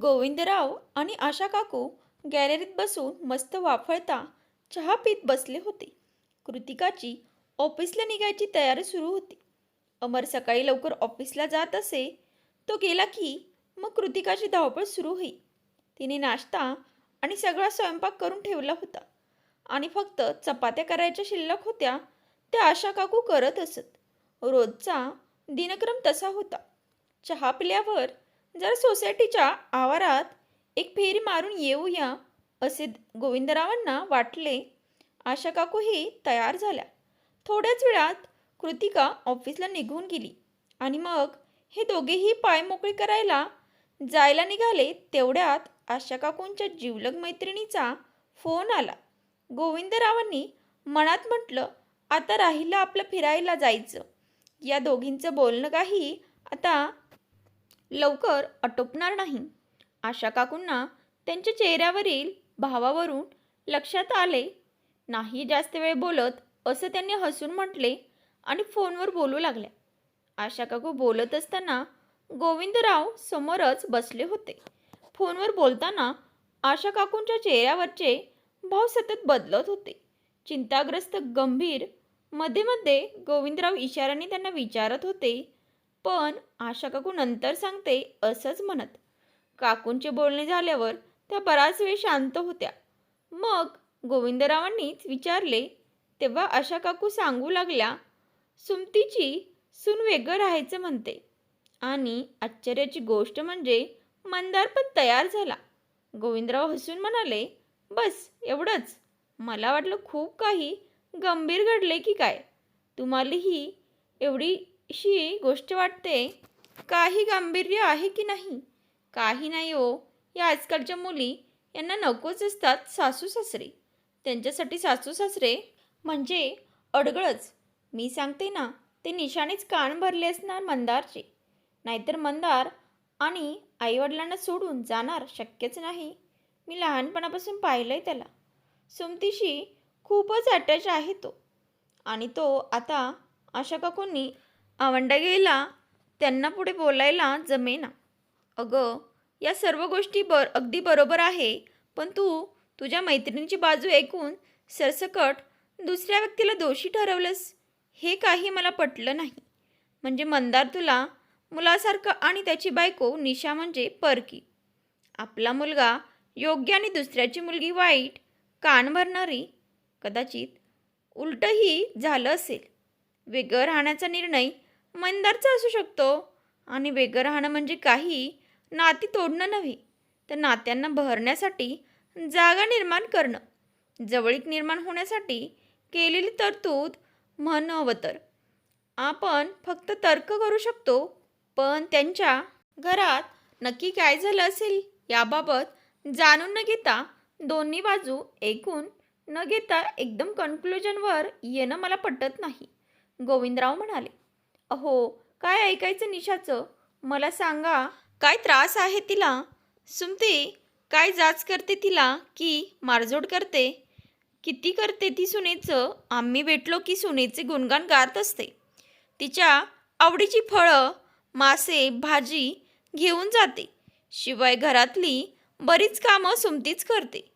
गोविंदराव आणि आशा काकू गॅलरीत बसून मस्त वाफळता चहा पीत बसले होते. कृतिकाची ऑफिसला निघायची तयारी सुरू होती. अमर सकाळी लवकर ऑफिसला जात असे तो गेला की मग कृतिकाची धावपळ सुरू होई. तिने नाश्ता आणि सगळा स्वयंपाक करून ठेवला होता. आणि फक्त चपात्या करायच्या शिल्लक होत्या त्या आशा काकू करत असत. रोजचा दिनक्रम तसा होता. चहा पिल्यावर जर सोसायटीच्या आवारात एक फेरी मारून येऊया असे गोविंदरावांना वाटले आशा काकूही तयार झाल्या. थोड्याच वेळात कृतिका ऑफिसला निघून गेली आणि मग हे दोघेही पाय मोकळे करायला जायला निघाले तेवढ्यात आशा काकूंच्या जिवलग मैत्रिणीचा फोन आला. गोविंदरावांनी मनात म्हटलं आता राहिलं आपलं फिरायला जायचं. या दोघींचं बोलणं काही आता लवकर आटोपणार नाही. आशा काकूंना त्यांच्या चेहऱ्यावरील भावावरून लक्षात आले. नाही जास्त वेळ बोलत असं त्यांनी हसून म्हटले आणि फोनवर बोलू लागल्या. आशा काकू बोलत असताना गोविंदराव समोरच बसले होते. फोनवर बोलताना आशा काकूंच्या चेहऱ्यावरचे भाव सतत बदलत होते. चिंताग्रस्त गंभीरमध्ये मध्ये गोविंदराव इशाऱ्याने त्यांना विचारत होते पण आशा काकू नंतर सांगते असंच म्हणत. काकूंचे बोलणे झाल्यावर त्या बराच वेळ शांत होत्या. मग गोविंदरावांनीच विचारले तेव्हा आशा काकू सांगू लागल्या सुमतीची सून वेगळं राहायचं म्हणते. आणि आश्चर्याची गोष्ट म्हणजे मंदार पण तयार झाला. गोविंदराव हसून म्हणाले बस एवढंच. मला वाटलं खूप काही गंभीर घडले की काय? तुम्हालाही ही गोष्ट वाटते काही गांभीर्य आहे की नाही? काही नाही हो. या आजकालच्या मुली यांना नकोच असतात सासू सासरे. त्यांच्यासाठी सासू सासरे म्हणजे अडगळच. मी सांगते ना ते निशाणेच कान भरले असणार मंदारचे. नाहीतर मंदार आणि आईवडिलांना सोडून जाणार शक्यच नाही. मी लहानपणापासून पाहिलं आहे त्याला. सुमतीशी खूपच अटॅच आहे तो. आणि तो आता आशा काकूंनी आवंडा गेला त्यांना पुढे बोलायला जमेना. अगं या सर्व गोष्टी बर अगदी बरोबर आहे पण तू तुझ्या मैत्रिणीची बाजू ऐकून सरसकट दुसऱ्या व्यक्तीला दोषी ठरवलंस हे काही मला पटलं नाही. म्हणजे मंदार तुला मुलासारखं आणि त्याची बायको निशा म्हणजे परकी. आपला मुलगा योग्य आणि दुसऱ्याची मुलगी वाईट कान भरणारी कदाचित उलटही झालं असेल. वेगळं राहण्याचा निर्णय मंदारचा असू शकतो आणि वेगळं राहणं म्हणजे काही नाती तोडणं नव्हे. तर नात्यांना भरण्यासाठी जागा निर्माण करणं जवळीक निर्माण होण्यासाठी केलेली तरतूद म्हण अवतर आपण फक्त तर्क करू शकतो पण त्यांच्या घरात नक्की काय झालं असेल याबाबत जाणून न घेता दोन्ही बाजू ऐकून न घेता एकदम कन्क्लुजनवर येणं मला पटत नाही. गोविंदराव म्हणाले अहो काय ऐकायचं निशाचं? मला सांगा. काय त्रास आहे तिला? सुमते काय जाच करते तिला की मारझोड करते? किती करते ती सुनेचं? आम्ही भेटलो की सुनेचे गुणगान गात असते. तिच्या आवडीची फळं मासे भाजी घेऊन जाते. शिवाय घरातली बरीच कामं सुमतीच करते.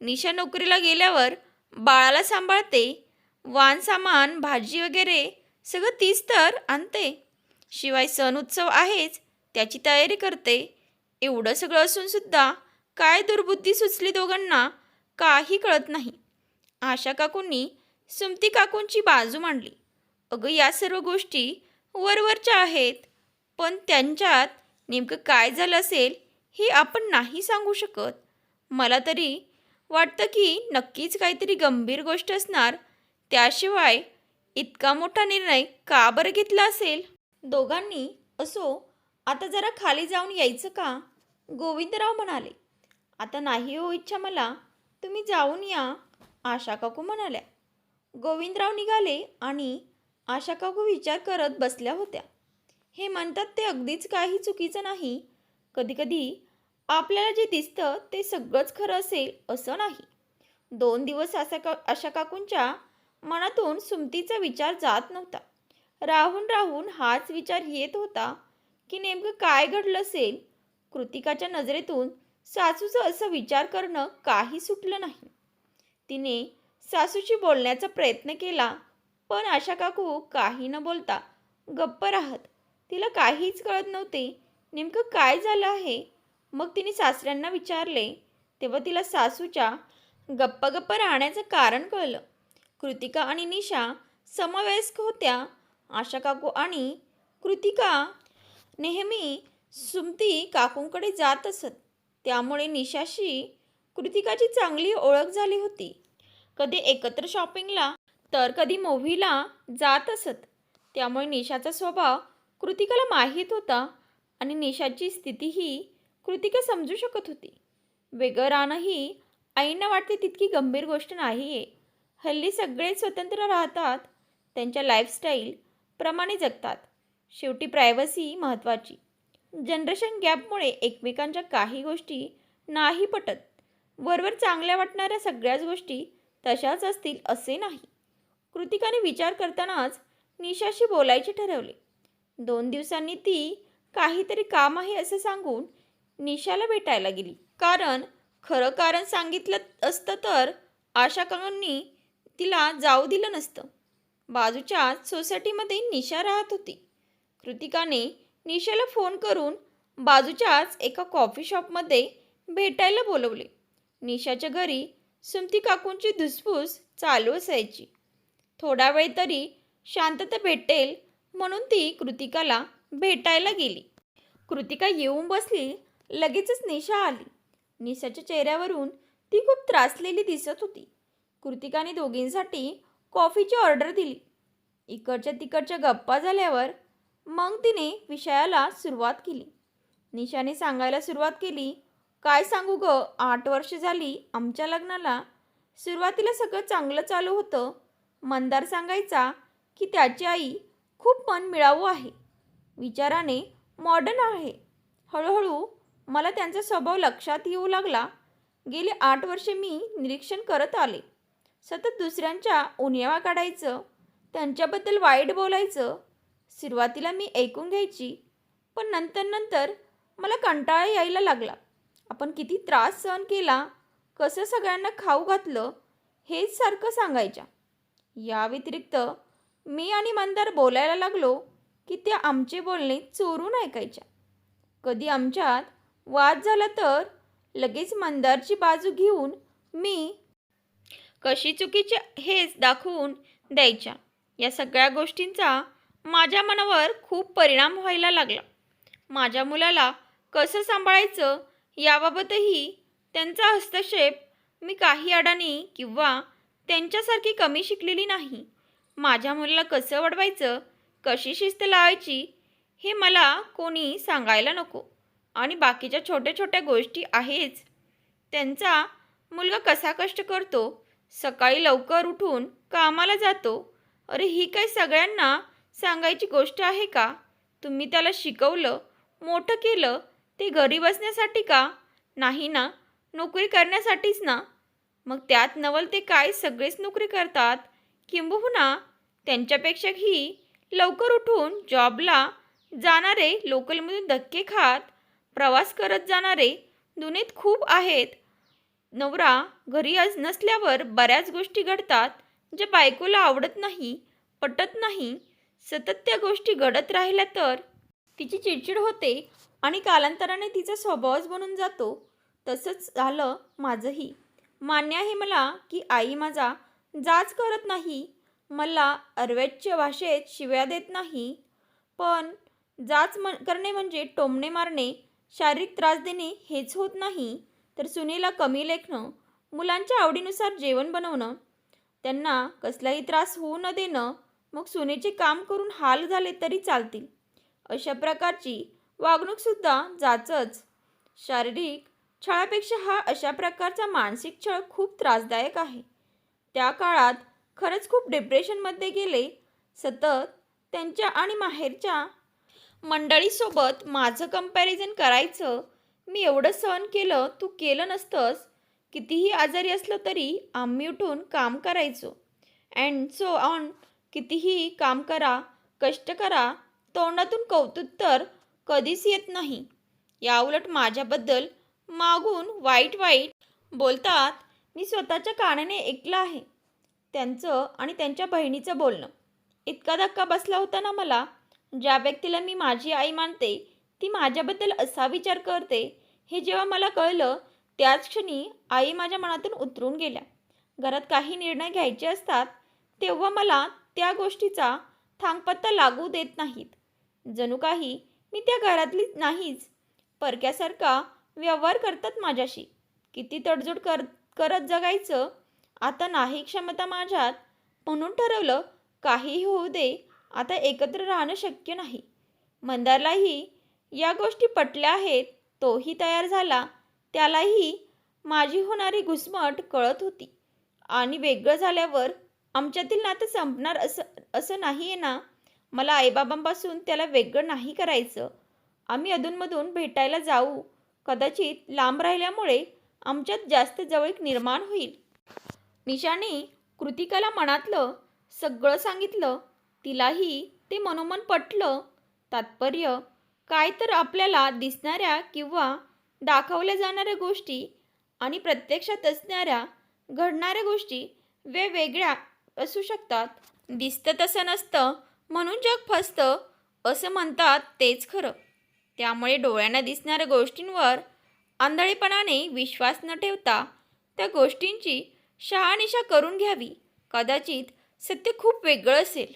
निशा नोकरीला गेल्यावर बाळाला सांभाळते. वान सामान भाजी वगैरे सगळं तीच तर आणते. शिवाय सण उत्सव आहेच त्याची तयारी करते. एवढं सगळं असून सुद्धा काय दुर्बुद्धी सुचली दोघांना काही कळत नाही. आशा काकूंनी सुमती काकूंची बाजू मांडली. अगं या सर्व गोष्टी वरवरच्या आहेत पण त्यांच्यात नेमकं काय झालं असेल हे आपण नाही सांगू शकत. मला तरी वाटतं की नक्कीच काहीतरी गंभीर गोष्ट असणार त्याशिवाय इतका मोठा निर्णय का बरं घेतला असेल? दोघांनी असो आता जरा खाली जाऊन यायचं का? गोविंदराव म्हणाले. आता नाही हो इच्छा मला तुम्ही जाऊन या आशा काकू म्हणाल्या. गोविंदराव निघाले आणि आशा काकू विचार करत बसल्या होत्या. हे म्हणतात ते अगदीच काही चुकीचं नाही. कधीकधी आपल्याला जे दिसतं ते सगळंच खरं असेल असं नाही. दोन दिवस आशा का आशा काकूंच्या मनातून सुमतीचा विचार जात नव्हता. राहून राहून हाच विचार येत होता की नेमकं काय घडलं असेल? कृतिकाच्या नजरेतून सासूचं असं विचार करणं काही सुटलं नाही. तिने सासूशी बोलण्याचा प्रयत्न केला पण आशा काकू काही न बोलता गप्प राहत तिला काहीच कळत नव्हते नेमकं काय झालं आहे? मग तिने सासऱ्यांना विचारले तेव्हा तिला सासूच्या गप्प गप्प राहण्याचं कारण कळलं. कृतिका आणि निशा समवयस्क होत्या. आशा काकू आणि कृतिका नेहमी सुमती काकूंकडे जात असत. त्यामुळे निशाशी कृतिकाची चांगली ओळख झाली होती. कधी एकत्र शॉपिंगला तर कधी मूव्हीला जात असत. त्यामुळे निशाचा स्वभाव कृतिकाला माहीत होता आणि निशाची स्थितीही कृतिका समजू शकत होती. वेगळं राहणंही आईंना वाटते तितकी गंभीर गोष्ट नाही आहे हल्ली सगळे स्वतंत्र राहतात त्यांच्या लाईफस्टाईल प्रमाणे जगतात. शेवटी प्रायव्हसी महत्त्वाची जनरेशन गॅपमुळे एकमेकांच्या काही गोष्टी नाही पटत. वरवर चांगल्या वाटणाऱ्या सगळ्याच गोष्टी तशाच असतील असे नाही. कृतिकाने विचार करतानाच निशाशी बोलायचे ठरवले. दोन दिवसांनी ती काहीतरी काम आहे असं सांगून निशाला भेटायला गेली. कारण खरं कारण सांगितलं असतं तर आशाकांनी तिला जाऊ दिलं नसतं. बाजूच्याच सोसायटीमध्ये निशा राहत होती. कृतिकाने निशाला फोन करून बाजूच्याच एका कॉफी शॉपमध्ये भेटायला बोलवले. निशाच्या घरी सुमती काकूंची धुसफूस चालू असायची. थोडा वेळ तरी शांतता भेटेल म्हणून ती कृतिकाला भेटायला गेली. कृतिका येऊन बसली लगेचच निशा आली. निशाच्या चेहऱ्यावरून ती खूप त्रासलेली दिसत होती. कृतिकाने दोघींसाठी कॉफीची ऑर्डर दिली. इकडच्या तिकडच्या गप्पा झाल्यावर मग तिने विषयाला सुरुवात केली. निशाने सांगायला सुरुवात केली काय सांगू ग आठ वर्ष झाली आमच्या लग्नाला. सुरुवातीला सगळं चांगलं चालू होतं. मंदार सांगायचा की त्याची आई खूप मन मिळावू आहे. विचाराने मॉडर्न आहे. हळूहळू मला त्यांचा स्वभाव लक्षात येऊ लागला. गेली आठ वर्षे मी निरीक्षण करत आले. सतत दुसऱ्यांच्या उणियावा काढायचं त्यांच्याबद्दल वाईट बोलायचं सुरुवातीला मी ऐकून घ्यायची पण नंतर नंतर मला कंटाळा यायला लागला. आपण किती त्रास सहन केला कसं सगळ्यांना खाऊ घातलं हेच सारखं सांगायच्या. या व्यतिरिक्त मी आणि मंदार बोलायला लागलो की त्या आमचे बोलणे चोरून ऐकायच्या. कधी आमच्यात वाद झाला तर लगेच मंदारची बाजू घेऊन मी कशी चुकीचे हेच दाखवून द्यायच्या. या सगळ्या गोष्टींचा माझ्या मनावर खूप परिणाम व्हायला लागला. माझ्या मुलाला कसं सांभाळायचं याबाबतही त्यांचा हस्तक्षेप मी काही अडाणी किंवा त्यांच्यासारखी कमी शिकलेली नाही. माझ्या मुलाला कसं वाढवायचं कशी शिस्त लावायची हे मला कोणी सांगायला नको. आणि बाकीच्या छोट्या छोट्या गोष्टी आहेच. त्यांचा मुलगा कसा कष्ट करतो सकाळी लवकर उठून कामाला जातो. अरे ही काय सगळ्यांना सांगायची गोष्ट आहे का? तुम्ही त्याला शिकवलं मोठं केलं ते घरी बसण्यासाठी का? नाही ना नोकरी करण्यासाठीच ना. मग त्यात नवल ते काय सगळेच नोकरी करतात? किंबहुना त्यांच्यापेक्षा ही लवकर उठून जॉबला जाणारे लोकलमधून धक्के खात प्रवास करत जाणारे दुनीत खूप आहेत. नवरा घरी आज नसल्यावर बऱ्याच गोष्टी घडतात ज्या बायकोला आवडत नाही पटत नाही. सतत त्या गोष्टी घडत राहिल्या तर? तिची चिडचिड होते आणि कालांतराने तिचा स्वभावच बनून जातो. तसंच झालं माझंही. मान्य आहे मला की आई माझा जाच करत नाही. मला अर्वेच्य भाषेत शिव्या देत नाही. पण जाच म करणे म्हणजे टोमणे मारणे शारीरिक त्रास देणे हेच होत नाही. तर सुनेला कमी लेखणं मुलांच्या आवडीनुसार जेवण बनवणं त्यांना कसलाही त्रास होऊ न देणं मग सुनेचे काम करून हाल झाले तरी चालतील. अशा प्रकारची वागणूकसुद्धा जाचच. शारीरिक छळापेक्षा हा अशा प्रकारचा मानसिक छळ खूप त्रासदायक आहे. त्या काळात खरंच खूप डिप्रेशनमध्ये गेले सतत त्यांच्या आणि माहेरच्या मंडळीसोबत माझं कंपॅरिझन करायचं मी एवढं सहन केलं तू केलं नसतंस. कितीही आजारी असलं तरी आम्ही उठून काम करायचो. अँड सो ऑन कितीही काम करा कष्ट करा तोंडातून कौतुक तर कधीच येत नाही. याउलट माझ्याबद्दल मागून वाईट वाईट बोलतात. मी स्वतःच्या कानाने ऐकलं आहे. त्यांचं आणि त्यांच्या बहिणीचं बोलणं. इतका धक्का बसला होता ना मला. ज्या व्यक्तीला मी माझी आई मानते ती माझ्याबद्दल असा विचार करते हे जेव्हा मला कळलं त्याच क्षणी आई माझ्या मनातून उतरून गेल्या. घरात काही निर्णय घ्यायचे असतात तेव्हा मला त्या गोष्टीचा थांगपत्ता लागू देत नाहीत. जणू काही मी त्या घरातली नाहीच. परक्यासारखा व्यवहार करतात माझ्याशी. किती तडजोड कर करत जगायचं. आता नाही क्षमता माझ्यात म्हणून ठरवलं काहीही होऊ दे. आता एकत्र राहणं शक्य नाही. मंदारलाही या गोष्टी पटल्या आहेत. तोही तयार झाला त्यालाही माझी होणारी घुसमट कळत होती. आणि वेगळं झाल्यावर आमच्यातील नातं संपणार असं असं नाही आहे ना? मला आईबाबांपासून त्याला वेगळं नाही करायचं. आम्ही अधूनमधून भेटायला जाऊ. कदाचित लांब राहिल्यामुळे आमच्यात जास्त जवळीक निर्माण होईल. निशाने कृतिकाला मनातलं सगळं सांगितलं. तिलाही ते मनोमन पटलं. तात्पर्य काय तर आपल्याला दिसणाऱ्या किंवा दाखवल्या जाणाऱ्या गोष्टी आणि प्रत्यक्षात असणाऱ्या घडणाऱ्या गोष्टी वेगवेगळ्या असू शकतात. दिसतं तसं नसतं म्हणून जग फसतं असं म्हणतात तेच खरं. त्यामुळे डोळ्यांना दिसणाऱ्या गोष्टींवर आंधळेपणाने विश्वास न ठेवता त्या गोष्टींची शहानिशा करून घ्यावी. कदाचित सत्य खूप वेगळं असेल.